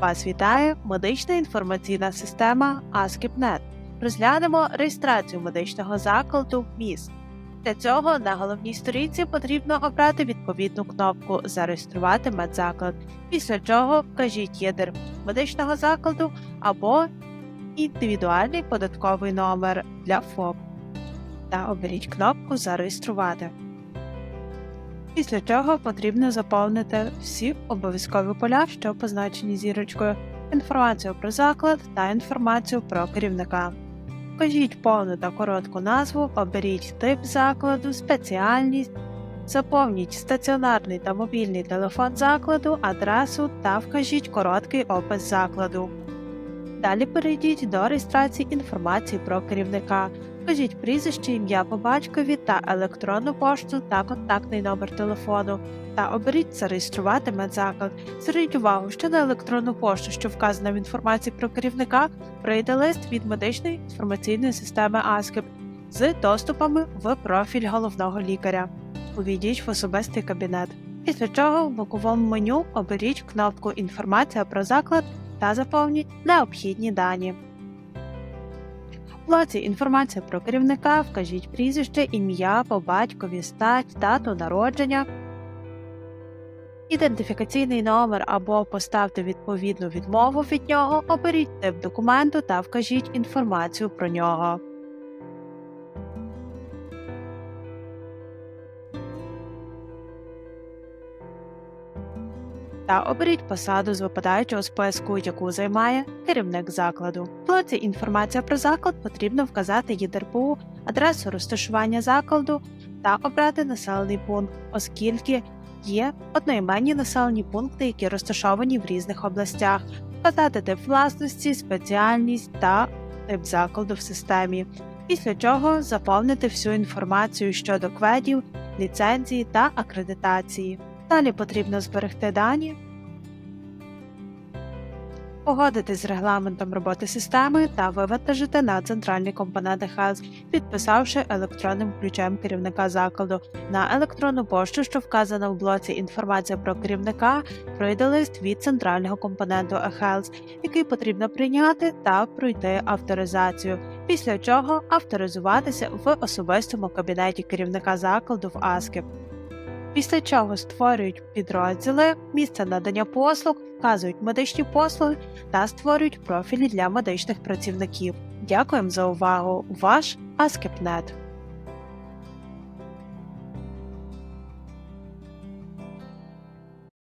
Вас вітає медична інформаційна система ASCII.NET. Розглянемо реєстрацію медичного закладу МІС. Для цього на головній сторінці потрібно обрати відповідну кнопку Зареєструвати медзаклад, після чого вкажіть єдер медичного закладу або індивідуальний податковий номер для ФОП та оберіть кнопку Зареєструвати. Після чого потрібно заповнити всі обов'язкові поля, що позначені зірочкою, інформацію про заклад та інформацію про керівника. Вкажіть повну та коротку назву, оберіть тип закладу, спеціальність, заповніть стаціонарний та мобільний телефон закладу, адресу та вкажіть короткий опис закладу. Далі перейдіть до реєстрації інформації про керівника. Вкажіть прізвище, ім'я по батькові та електронну пошту та контактний номер телефону та оберіть зареєструвати медзаклад. Зверніть увагу, що на електронну пошту, що вказана в інформації про керівника, прийде лист від медичної інформаційної системи ASCII з доступами в профіль головного лікаря. Увійдіть в особистий кабінет. Після чого в боковому меню оберіть кнопку Інформація про заклад та заповніть необхідні дані. В блоці інформація про керівника. Вкажіть прізвище, ім'я по батькові, стать, дату народження, ідентифікаційний номер або поставте відповідну відмову від нього, оберіть тип документу та вкажіть інформацію про нього. Та оберіть посаду з випадаючого списку, яку займає керівник закладу. В блоці інформація про заклад потрібно вказати ЄДРПУ, адресу розташування закладу та обрати населений пункт, оскільки є одноіменні населені пункти, які розташовані в різних областях, вказати тип власності, спеціальність та тип закладу в системі. Після чого заповнити всю інформацію щодо кведів, ліцензії та акредитації. Далі потрібно зберегти дані, погодитись з регламентом роботи системи та вивантажити на центральний компонент Health, підписавши електронним ключем керівника закладу. На електронну пошту, що вказана в блоці інформація про керівника, пройде лист від центрального компоненту eHealth, який потрібно прийняти та пройти авторизацію, після чого авторизуватися в особистому кабінеті керівника закладу в ASCII після чого створюють підрозділи, місце надання послуг, вказують медичні послуги та створюють профілі для медичних працівників. Дякуємо за увагу! Ваш Аскепнет.